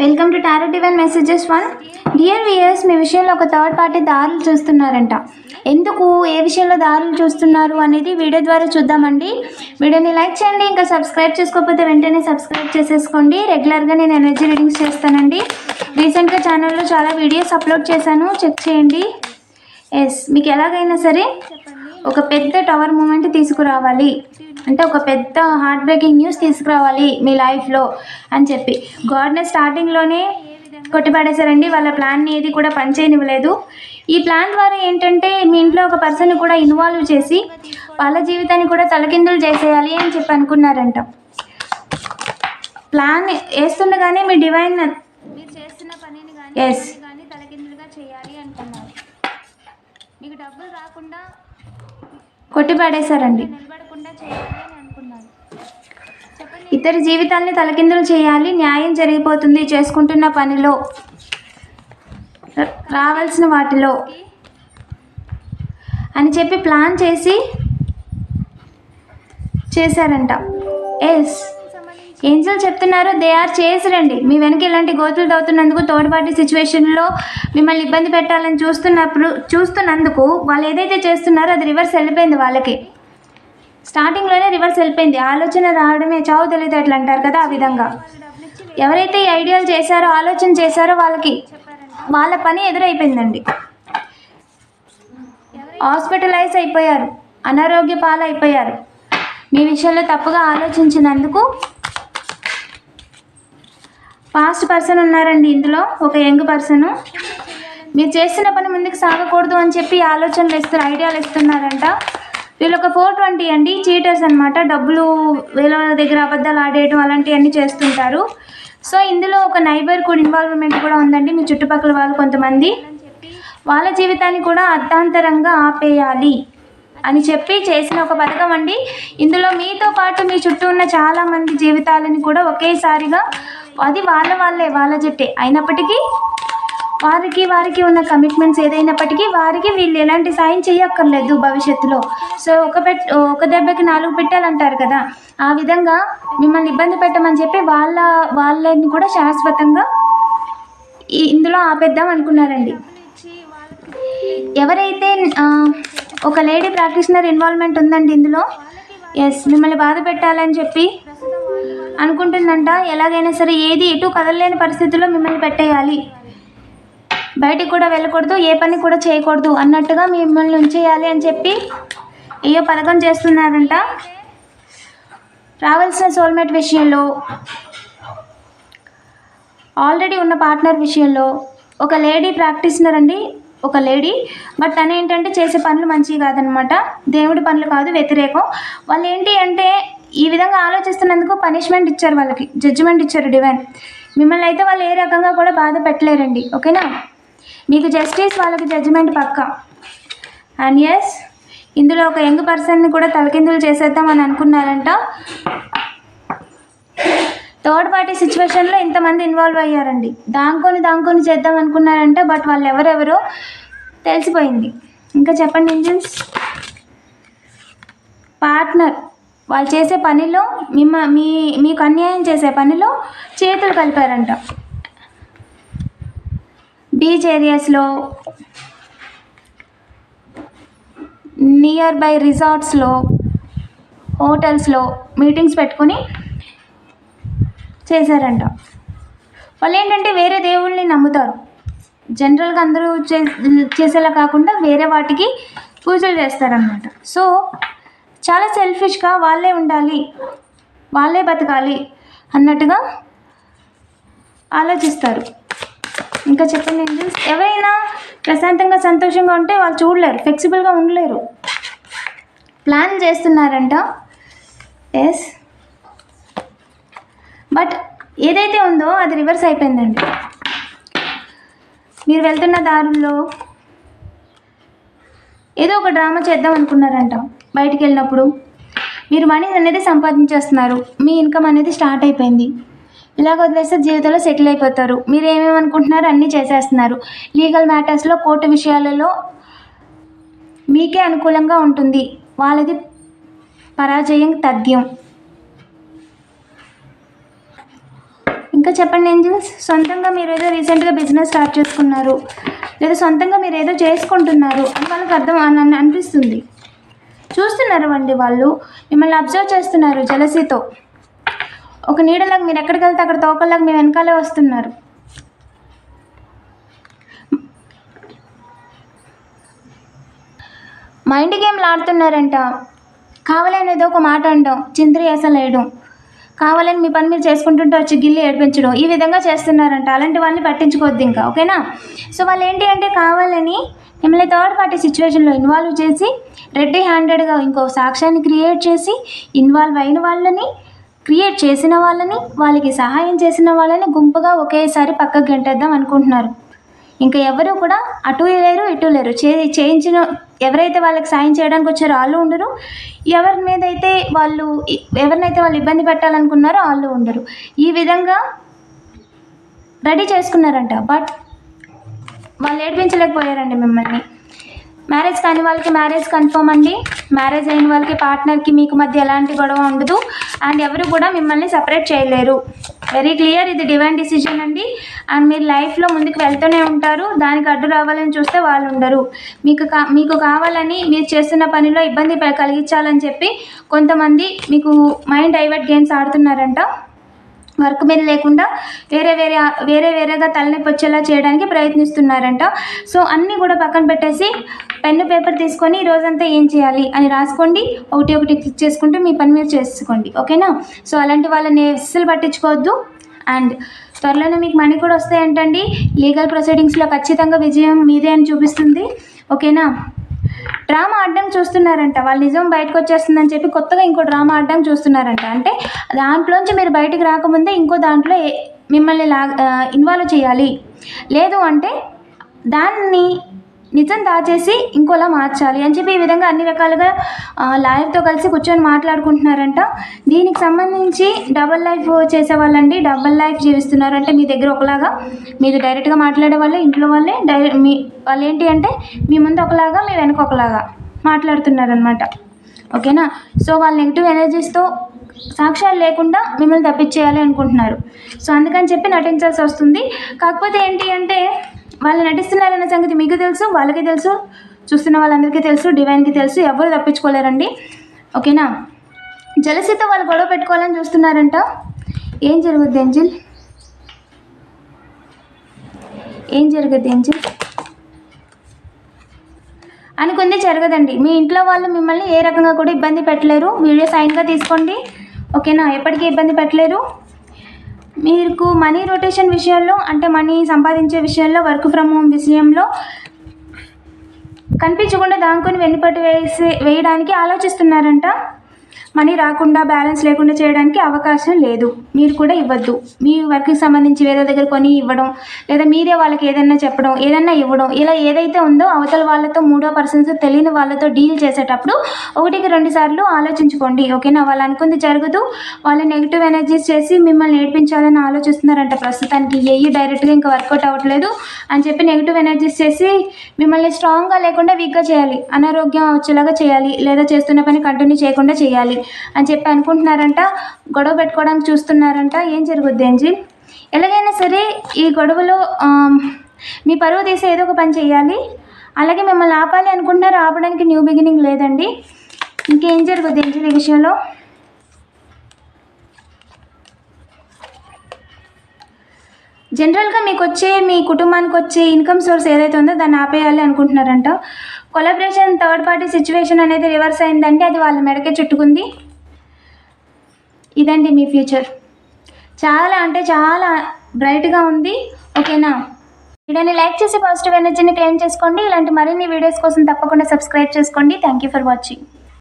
Welcome to tarot divine messages one dear viewers మీ విషయంలో ఒక థర్డ్ పార్టీ దారులు చూస్తున్నారంట. ఎందుకు? ఏ విషయంలో దారులు చూస్తున్నారు అనేది వీడియో ద్వారా చూద్దామండి. వీడియోని లైక్ చేయండి ఇంకా సబ్స్క్రైబ్ చేసుకోకపోతే వెంటనే సబ్స్క్రైబ్ చేసేసుకోండి. రెగ్యులర్గా నేను ఎనర్జీ రీడింగ్స్ చేస్తానండి. రీసెంట్గా ఛానల్లో చాలా వీడియోస్ అప్లోడ్ చేశాను. చెక్ చేయండి. ఎస్ మీకు ఎలాగైనా సరే ఒక పెద్ద టవర్ మూమెంట్ తీసుకురావాలి. అంటే ఒక పెద్ద హార్ట్ బ్రేకింగ్ న్యూస్ తీసుకురావాలి మీ లైఫ్లో అని చెప్పి. గాడ్ని స్టార్టింగ్లోనే కొట్టిపడేశారండి. వాళ్ళ ప్లాన్ని ఏది కూడా పనిచేయనివ్వలేదు. ఈ ప్లాన్ ద్వారా ఏంటంటే మీ ఇంట్లో ఒక పర్సన్ కూడా ఇన్వాల్వ్ చేసి వాళ్ళ జీవితాన్ని కూడా తలకిందులు చేసేయాలి అని చెప్పి అనుకున్నారంట. ప్లాన్ వేస్తుండగానే మీ డివైన్ మీరు చేస్తున్న పనిని. కానీ తలకిందులుగా చేయాలి అనుకున్నారు మీకు డబ్బులు రాకుండా కొట్టిపడేశారండి. నిలబడకుండా చేయాలి ఇతర జీవితాల్ని తలకిందులు చేయాలి న్యాయం జరిగిపోతుంది చేసుకుంటున్న పనిలో. రావాల్సిన వాటిలో. అని చెప్పి ప్లాన్ చేసి చేశారంట. ఎస్ ఏంజల్ చెప్తున్నారు దే ఆర్ చేసిరండి. మీ వెనక ఇలాంటి గోతులు తవ్వుతున్నందుకు తోడుపాటి సిచ్యువేషన్లో మిమ్మల్ని ఇబ్బంది పెట్టాలని చూస్తున్నప్పుడు చూస్తున్నందుకు వాళ్ళు ఏదైతే చేస్తున్నారో అది రివర్స్ వెళ్ళిపోయింది వాళ్ళకి. స్టార్టింగ్లోనే రివర్స్ వెళ్ళిపోయింది. ఆలోచన రావడమే. చావు తెలియదు అంటారు కదా ఆ విధంగా. ఎవరైతే ఈ ఐడియాలు చేశారో ఆలోచన చేశారో వాళ్ళకి వాళ్ళ పని ఎదురైపోయిందండి. హాస్పిటలైజ్ అయిపోయారు. అనారోగ్య పాలైపోయారు. మీ విషయంలో తప్పుగా ఆలోచించినందుకు పాస్ట్ పర్సన్ ఉన్నారండి ఇందులో ఒక యంగ్ పర్సన్. మీరు చేస్తున్న పని ముందుకు సాగకూడదు అని చెప్పి ఆలోచనలు ఇస్తున్నారు ఐడియాలు ఇస్తున్నారంట వీళ్ళు ఒక ఫోర్ ట్వంటీ అండి చీటర్స్ అనమాట డబ్బులు వీళ్ళ దగ్గర అబద్ధాలు ఆడేయడం అలాంటివన్నీ చేస్తుంటారు. సో ఇందులో ఒక నైబర్ కూడా ఇన్వాల్వ్మెంట్ కూడా ఉందండి. మీ చుట్టుపక్కల వాళ్ళు కొంతమంది. వాళ్ళ జీవితాన్ని కూడా అర్థాంతరంగా ఆపేయాలి అని చెప్పి చేసిన ఒక పథకం అండి. ఇందులో మీతో పాటు మీ చుట్టూ ఉన్న చాలామంది జీవితాలను జీవితాలని కూడా ఒకేసారిగా అది వాళ్ళ వాళ్ళే వాళ్ళ జట్టే అయినప్పటికీ వారికి వారికి ఉన్న కమిట్మెంట్స్ ఏదైనప్పటికీ వారికి వీళ్ళు ఎలాంటి సాయం చేయక్కర్లేదు భవిష్యత్తులో. సో ఒక పెట్ ఒక దెబ్బకి నాలుగు పెట్టాలంటారు కదా. ఆ విధంగా మిమ్మల్ని ఇబ్బంది పెట్టమని చెప్పి వాళ్ళ వాళ్ళని కూడా శాశ్వతంగా ఇందులో ఆపేద్దాం అనుకున్నారండి. ఎవరైతే ఒక లేడీ ప్రాక్టీషనర్ ఇన్వాల్వ్మెంట్ ఉందండి ఇందులో ఎస్ మిమ్మల్ని బాధ పెట్టాలని చెప్పి అనుకుంటుందంట. ఎలాగైనా సరే ఏది ఎటు కదలలేని పరిస్థితుల్లో మిమ్మల్ని పెట్టేయాలి. బయటికి కూడా వెళ్ళకూడదు ఏ పని కూడా చేయకూడదు అన్నట్టుగా మిమ్మల్ని ఉంచేయాలి అని చెప్పి ఏయో పథకం చేస్తున్నారంట. రావాల్సిన సోల్మేట్ విషయంలో ఆల్రెడీ ఉన్న పార్ట్నర్ విషయంలో ఒక లేడీ ప్రాక్టీస్నర్ అండి ఒక లేడీ బట్ తను ఏంటంటే చేసే పనులు మంచివి కాదనమాట. దేవుడి పనులు కాదు వ్యతిరేకం. వాళ్ళు ఏంటి అంటే ఈ విధంగా ఆలోచిస్తున్నందుకు పనిష్మెంట్ ఇచ్చారు వాళ్ళకి జడ్జిమెంట్ ఇచ్చారు డివైన్ మిమ్మల్ని అయితే వాళ్ళు ఏ రకంగా కూడా బాధ పెట్టలేరండి ఓకేనా? మీకు జస్టిస్ వాళ్ళకి జడ్జిమెంట్ పక్క. అండ్ ఎస్ ఇందులో ఒక యంగ్ పర్సన్ని కూడా తలకిందులు చేసేద్దాం అని అనుకున్నారంట. థర్డ్ పార్టీ సిచ్యువేషన్లో ఇంతమంది ఇన్వాల్వ్ అయ్యారండి. దాంకొని దాంకొని చేద్దాం అనుకున్నారంట బట్ వాళ్ళు ఎవరెవరో తెలిసిపోయింది. ఇంకా చెప్పండి ఇంజిన్స్. పార్ట్నర్ వాళ్ళు చేసే పనిలో మిమ్మ మీ మీకు అన్యాయం చేసే పనిలో చేతులు కలిపారంట. బీచ్ ఏరియాస్లో నియర్ బై రిసార్ట్స్లో హోటల్స్లో మీటింగ్స్ పెట్టుకుని చేశారంట. వాళ్ళు ఏంటంటే వేరే దేవుళ్ళని నమ్ముతారు. జనరల్గా అందరూ చే చేసేలా కాకుండా వేరే వాటికి పూజలు చేస్తారనమాట సో చాలా సెల్ఫిష్గా వాళ్ళే ఉండాలి వాళ్ళే బతకాలి అన్నట్టుగా ఆలోచిస్తారు. ఇంకా చెప్పండి ఏంజల్స్ ఎవరైనా ప్రశాంతంగా సంతోషంగా ఉంటే వాళ్ళు చూడలేరు ఫ్లెక్సిబుల్గా ఉండలేరు. ప్లాన్ చేస్తున్నారంట. ఎస్ బట్ ఏదైతే ఉందో అది రివర్స్ అయిపోయిందండి మీరు వెళ్తున్న దారుల్లో ఏదో ఒక డ్రామా చేద్దాం అనుకున్నారంట. బయటికి వెళ్ళినప్పుడు మీరు మనీ అనేది సంపాదించేస్తున్నారు. మీ ఇన్కమ్ అనేది స్టార్ట్ అయిపోయింది. ఇలాగ వదిలేస్తే జీవితంలో సెటిల్ అయిపోతారు. మీరు ఏమేమి అనుకుంటున్నారో అన్నీ చేసేస్తున్నారు. లీగల్ మ్యాటర్స్లో కోర్టు విషయాలలో మీకే అనుకూలంగా ఉంటుంది. వాళ్ళది పరాజయం తథ్యం. ఇంకా చెప్పండి ఏంజిల్స్? సొంతంగా మీరు ఏదో రీసెంట్గా బిజినెస్ స్టార్ట్ చేసుకున్నారు. లేదా సొంతంగా మీరు ఏదో చేసుకుంటున్నారు అని వాళ్ళకి అర్థం అని అని అనిపిస్తుంది. చూస్తున్నారు అండి వాళ్ళు? మిమ్మల్ని అబ్జర్వ్ చేస్తున్నారు జలసీతో ఒక నీడలాగా మీరు ఎక్కడికి వెళ్తే అక్కడ తోకలాగా మీ వెనకాలే వస్తున్నారు. మైండ్ గేమ్లు ఆడుతున్నారంట. కావాలని ఏదో ఒక మాట అంటాం. చింద్రి అసలు వేయడం కావాలని మీ పని మీరు చేసుకుంటుంటే వచ్చి గిల్లి ఏడిపించడం. ఈ విధంగా చేస్తున్నారంట. అలాంటి వాళ్ళని పట్టించుకోవద్దు ఇంకా ఓకేనా? సో వాళ్ళు ఏంటి అంటే కావాలని మిమ్మల్ని థర్డ్ పార్టీ సిచ్యువేషన్లో ఇన్వాల్వ్ చేసి రెడ్డి హ్యాండెడ్గా ఇంకో సాక్ష్యాన్ని క్రియేట్ చేసి ఇన్వాల్వ్ అయిన వాళ్ళని క్రియేట్ చేసిన వాళ్ళని వాళ్ళకి సహాయం చేసిన వాళ్ళని గుంపుగా ఒకేసారి పక్కకు గంటేద్దాం అనుకుంటున్నారు. ఇంకా ఎవరు కూడా అటు లేరు ఇటు లేరు. చే చేయించిన ఎవరైతే వాళ్ళకి సాయం చేయడానికి వచ్చారో వాళ్ళు ఉండరు. ఎవరి మీద అయితే వాళ్ళు ఎవరినైతే వాళ్ళు ఇబ్బంది పెట్టాలనుకున్నారో వాళ్ళు ఉండరు. ఈ విధంగా రెడీ చేసుకున్నారంట. బట్ వాళ్ళు ఏడిపించలేకపోయారండి మిమ్మల్ని. మ్యారేజ్ కాని వాళ్ళకి మ్యారేజ్ కన్ఫర్మ్ అండి. మ్యారేజ్ అయిన వాళ్ళకి పార్ట్నర్కి మీకు మధ్య ఎలాంటి గొడవ ఉండదు. అండ్ ఎవరు కూడా మిమ్మల్ని సపరేట్ చేయలేరు. వెరీ క్లియర్ ఇది డివైన్ డిసిజన్ అండి. అండ్ మీరు లైఫ్లో ముందుకు వెళ్తూనే ఉంటారు. దానికి అడ్డు రావాలని చూస్తే వాళ్ళు ఉండరు. మీకు కా మీకు కావాలని మీరు చేస్తున్న పనిలో ఇబ్బంది కలిగించాలని చెప్పి కొంతమంది మీకు మైండ్ డైవర్ట్ గేమ్స్ ఆడుతున్నారంట. వర్క్ మీద లేకుండా వేరే వేరే వేరే వేరేగా తలనొప్పి వచ్చేలా చేయడానికి ప్రయత్నిస్తున్నారంట. సో అన్నీ కూడా పక్కన పెట్టేసి పెన్ను పేపర్ తీసుకొని ఈ రోజంతా ఏం చేయాలి అని రాసుకోండి. ఒకటి ఒకటి క్లిక్ చేసుకుంటూ మీ పని మీరు చేసుకోండి. ఓకేనా? సో అలాంటి వాళ్ళని అస్సలు పట్టించుకోవద్దు. అండ్ త్వరలోనే మీకు మనీ కూడా వస్తాయంటండి. లీగల్ ప్రొసీడింగ్స్లో ఖచ్చితంగా విజయం మీదే అని చూపిస్తుంది. ఓకేనా? డ్రామా ఆడడం చూస్తున్నారంట. వాళ్ళు నిజం బయటకు వచ్చేస్తుందని చెప్పి కొత్తగా ఇంకో డ్రామా ఆడడం చూస్తున్నారంట. అంటే దాంట్లోంచి మీరు బయటకు రాకముందే ఇంకో దాంట్లో మిమ్మల్ని లా ఇన్వాల్వ్ చేయాలి. లేదు అంటే దాన్ని నిజం దాచేసి ఇంకోలా మార్చాలి అని చెప్పి ఈ విధంగా అన్ని రకాలుగా లాయర్తో కలిసి కూర్చొని మాట్లాడుకుంటున్నారంట. దీనికి సంబంధించి డబల్ లైఫ్ చేసే వాళ్ళండి డబల్ లైఫ్ జీవిస్తున్నారు అంటే మీ దగ్గర ఒకలాగా మీరు డైరెక్ట్గా మాట్లాడే వాళ్ళు ఇంట్లో వాళ్ళే డైరెక్ట్ మీ వాళ్ళు ఏంటి అంటే మీ ముందు ఒకలాగా మీ వెనక ఒకలాగా మాట్లాడుతున్నారనమాట ఓకేనా? సో వాళ్ళ నెగిటివ్ ఎనర్జీస్తో సాక్ష్యాలు లేకుండా మిమ్మల్ని తప్పించేయాలి అనుకుంటున్నారు. సో అందుకని చెప్పి నటించాల్సి వస్తుంది. కాకపోతే ఏంటి అంటే వాళ్ళు నటిస్తున్నారన్న సంగతి మీకు తెలుసు వాళ్ళకి తెలుసు చూస్తున్న వాళ్ళందరికీ తెలుసు డివైన్కి తెలుసు ఎవరు తప్పించుకోలేరండి. ఓకేనా? జలసితో వాళ్ళు గొడవ పెట్టుకోవాలని చూస్తున్నారంట. ఏం జరుగుద్ది ఏంజిల్ ఏం జరుగుద్ది ఏంజిల్ అనుకుంది జరగదండి. మీ ఇంట్లో వాళ్ళు మిమ్మల్ని ఏ రకంగా కూడా ఇబ్బంది పెట్టలేరు. వీడియో సైన్గా తీసుకోండి. ఓకేనా? ఎప్పటికీ ఇబ్బంది పెట్టలేరు. మీకు మనీ రొటేషన్ విషయంలో అంటే మనీ సంపాదించే విషయంలో వర్క్ ఫ్రమ్ హోమ్ విషయంలో కనిపించకుండా దాంకొని వెన్నుపట్టు వేసి వేయడానికి ఆలోచిస్తున్నారంట. మనీ రాకుండా బ్యాలెన్స్ లేకుండా చేయడానికి అవకాశం లేదు. మీరు కూడా ఇవ్వద్దు. మీ వర్క్కి సంబంధించి వేరే దగ్గర కొని ఇవ్వడం లేదా మీరే వాళ్ళకి ఏదైనా చెప్పడం ఏదైనా ఇవ్వడం ఇలా ఏదైతే ఉందో అవతల వాళ్ళతో మూడో పర్సన్స్ తెలియని వాళ్ళతో డీల్ చేసేటప్పుడు ఒకటికి రెండు సార్లు ఆలోచించుకోండి. ఓకేనా? వాళ్ళు అనుకుంది జరుగుతూ వాళ్ళు నెగిటివ్ ఎనర్జీస్ చేసి మిమ్మల్ని నేర్పించాలని ఆలోచిస్తున్నారంట. ప్రస్తుతానికి ఏ డైరెక్ట్గా ఇంకా వర్కౌట్ అవ్వట్లేదు అని చెప్పి నెగిటివ్ ఎనర్జీస్ చేసి మిమ్మల్ని స్ట్రాంగ్గా లేకుండా వీక్గా చేయాలి. అనారోగ్యం వచ్చేలాగా చేయాలి. లేదా చేస్తున్న పని కంటిన్యూ చేయకుండా చేయాలి. అని చెప్పి అనుకుంటున్నారంట. గొడవ పెట్టుకోవడానికి చూస్తున్నారంట. ఏం జరుగుద్ది ఏంజీ ఎలాగైనా సరే ఈ గొడవలో మీ పరువు తీసి ఏదో ఒక పని చేయాలి అలాగే మిమ్మల్ని ఆపాలి అనుకుంటున్నారు ఆపడానికి న్యూ బిగినింగ్ లేదండి. ఇంకేం జరుగుద్ది ఏంజీ ఈ విషయంలో? జనరల్గా మీకు వచ్చే మీ కుటుంబానికి వచ్చే ఇన్కమ్ సోర్స్ ఏదైతే ఉందో దాన్ని ఆపేయాలి అనుకుంటున్నారంట కొలాబరేషన్ థర్డ్ పార్టీ సిచ్యువేషన్ అనేది రివర్స్ అయిందంటే అది వాళ్ళ మెడకే చుట్టుకుంది. ఇదండి మీ ఫ్యూచర్. చాలా అంటే చాలా బ్రైట్గా ఉంది. ఓకేనా? వీడియోని లైక్ చేసి పాజిటివ్ ఎనర్జీని క్లెయిమ్ చేసుకోండి. ఇలాంటి మరిన్ని వీడియోస్ కోసం తప్పకుండా సబ్స్క్రైబ్ చేసుకోండి. Thank you for watching.